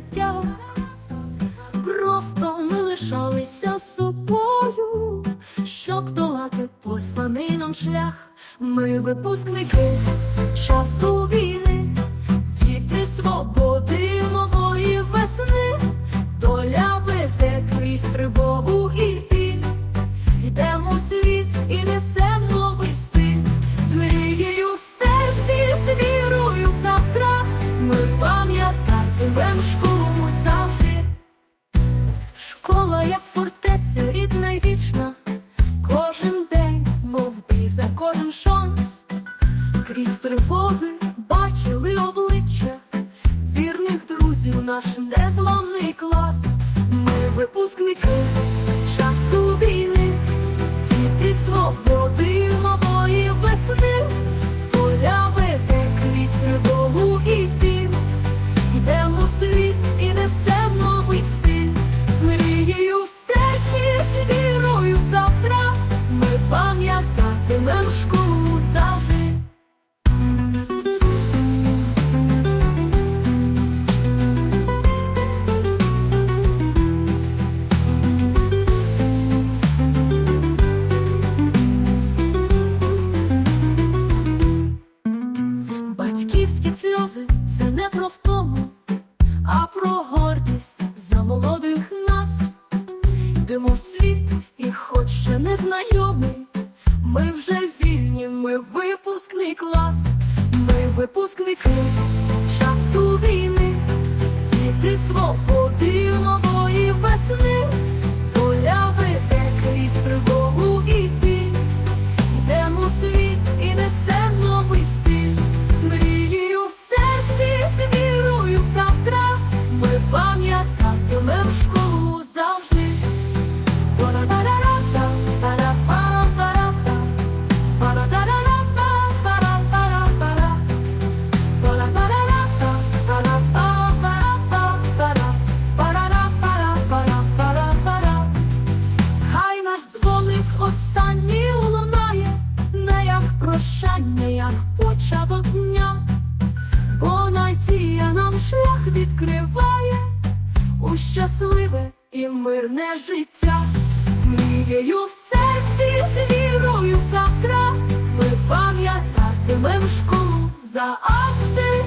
життя. Просто ми лишалися собою, щоб долати посланий нам шлях. Ми випускники часу війни, діти свободи нової весни, доля веде крізь тривогу і біль. Йдемо в світ і несемо новий з мрією серці, з вірою в завтра. Ми пам'ятатимем школу Крізь тривоги бачили обличчя вірних друзів, наш незламний клас. Ми випускники про втому, а про гордість за молодих нас. Йдемо в світ, і хоч ще не знайомий, ми вже вільні, ми випускний клас, ми випускники початок дня, бо надія нам шлях відкриває у щасливе і мирне життя, з мрією в серці, з вірою в завтра. Ми пам'ятатимем школу завжди.